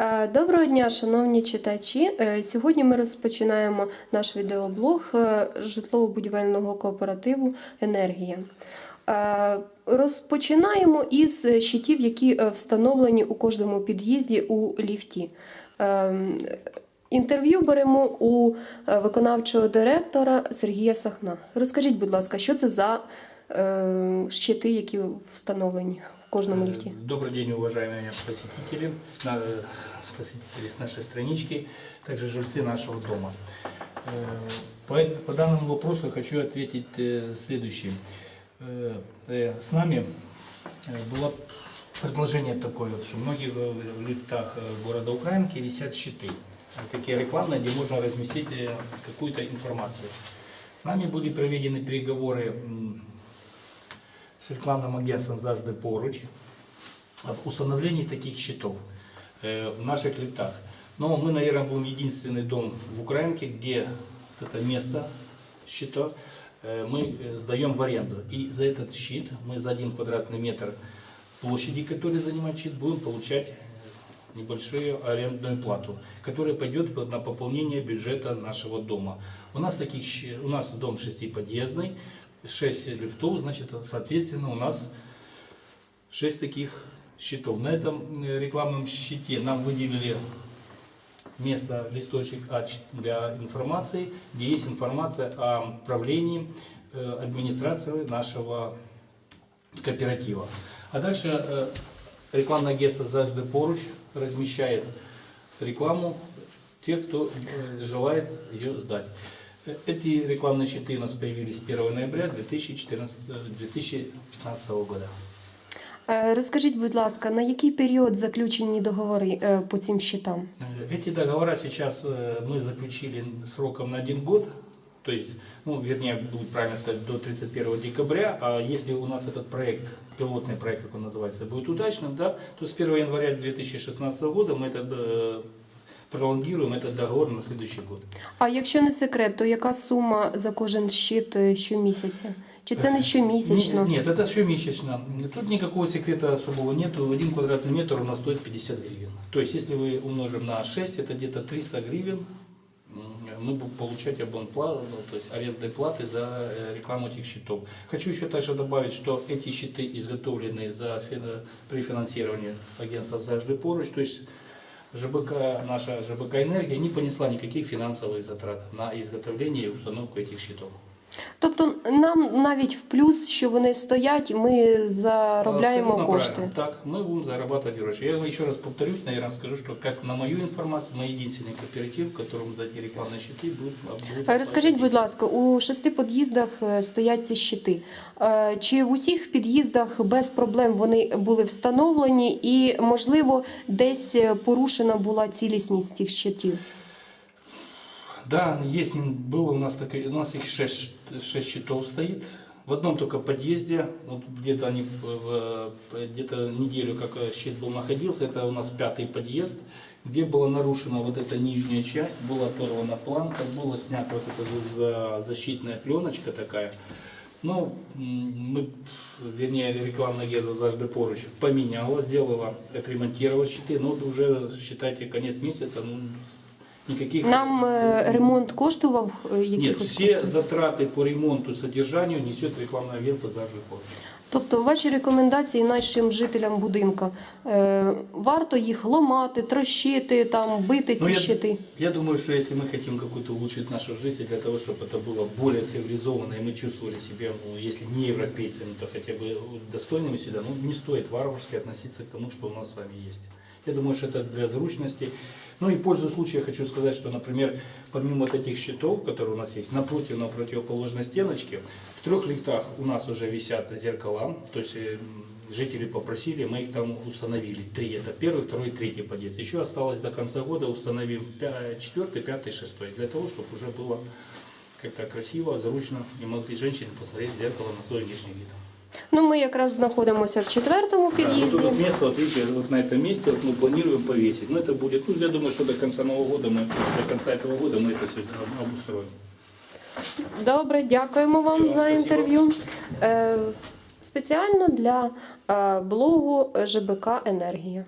Е, Доброго дня, шановні читачі. Е, Сьогодні ми розпочинаємо наш відеоблог е, житлово-будівельного кооперативу Енергія. Розпочинаємо із щитів, які встановлені у кожному під'їзді у ліфті. Інтерв'ю беремо у виконавчого директора Сергія Сахна. Розкажіть, будь ласка, що це за щити, які встановлені кожному ліфті? Э, Добрый день, уважаемые посетители, на- э, посетители с нашей странички, также жильцы нашего дома. Э, По, эт- по данному вопросу хочу ответить э, следующее. Э, э, С нами э, было предложение такое, вот, что в многих э, в лифтах э, города Украинки висят щиты, э, такие рекламные, где можно разместить э, какую-то информацию. С нами были проведены переговоры м, с рекламным агентством «Завжди поруч» об установлении таких щитов э, в наших лифтах. Но мы, наверное, будем единственный дом в Украинке, где это место щита э, мы э, сдаем в аренду. И за этот щит мы за один квадратный метр площади, который занимает щит, будем получать небольшую арендную плату, которая пойдет на пополнение бюджета нашего дома. У нас таких, у нас дом шестиподъездный, 6 лифтов, значит, соответственно, у нас 6 таких щитов. На этом э, рекламном щите нам выделили место, листочек А4 для информации, где есть информация о правлении э, администрации нашего кооператива. А дальше э, рекламное агентство «Завжди поруч» размещает рекламу тех, кто желает ее сдать. Э, Эти рекламные щиты у нас появились 1 ноября 2014, э, 2015 года. Е, Розкажіть, будь ласка, на який період заключені договори е, по цим щитам? Э, Эти договора сейчас э, мы заключили сроком на один год, то есть, ну, вернее, будет правильно сказать, до 31 декабря, а если у нас этот проект, пилотный проект, как он называется, будет удачным, да, то с 1 января 2016 года мы это э, пролонгируем этот договор на следующий год. А якщо не секрет, то яка сума за кожен щит е, щомісяця? Чи це не щомісячно? Нет, это все месячно. Тут никакого секрета особого нету. Один квадратный метр у нас стоит 50 гривен. То есть, если вы умножим на 6, это где-то 300 гривен. М, Мы будем получать абонплату, ну, то есть арендной платы за э, рекламу этих счетов. Хочу еще также добавить, что эти счеты изготовлены за, фин- при финансировании агентства «Завжди поруч». То есть ЖБК, наша ЖБК «Энергия» не понесла никаких финансовых затрат на изготовление и установку этих счетов. Тобто нам навіть в плюс, що вони стоять, ми заробляємо Абсолютно кошти. правильно. Так, мы будем зарабатывать гроши. Я еще раз повторюсь, наверное, скажу, что как на мою информацию, мы единственный кооператив, в котором за эти рекламные щиты будут... будут Е, Розкажіть, будь ласка, у шести під'їздах е, стоять ці щити. Е, Чи в усіх під'їздах без проблем вони були встановлені, і можливо десь е, порушена була цілісність цих щитів? Да, есть, было у нас такое, у нас их шесть, шесть счетов стоит. В одном только подъезде, вот где-то они где-то неделю, как э, щит был находился, это у нас пятый подъезд, где была нарушена вот эта нижняя часть, была оторвана планка, была снята вот эта за- за- защитная пленочка такая. Ну, м, мы, вернее, рекламное агентство «Завжди поруч» поменяло, сделала, отремонтировала щиты, но уже, считайте, конец месяца, ну, никаких... Нам е, ремонт коштував е, Нет, якихось все коштів? затраты по ремонту, содержанию несет рекламное агентство «Завжди поруч». Тобто ваші рекомендації нашим жителям будинка е, варто їх ламати, трощити, там бити ці Ну, я- щити. Я думаю, что если мы хотим какую-то улучшить нашу жизнь, для того, чтобы это было более цивилизованно, и мы чувствовали себя, ну, если не европейцами, то хотя бы достойными сюда, ну, не стоит варварски относиться к тому, что у нас с вами есть. Я думаю, что это для зручности. Ну и пользуясь случая, хочу сказать, что, например, помимо вот этих щитов, которые у нас есть, напротив, на противоположной стеночке, в трех лифтах у нас уже висят зеркала, то есть э, жители попросили, мы их там установили. Три, это первый, второй, третий подъезд. Еще осталось до конца года установим четвертый, пятый, шестой, для того, чтобы уже было как-то красиво, заручно, и могли женщины посмотреть в зеркало на свой внешний вид. Ну, ми якраз знаходимося в четвертому Да, вот під'їзді. тут место, вот видите, вот на этом месте вот мы планируем повесить. Но это будет, ну, я думаю, что до конца Нового года мы, до конца этого года мы это все обустроим. Добре, дякуємо вам Все, за спасибо. інтерв'ю. Е, спеціально для е, блогу ЖБК Енергія.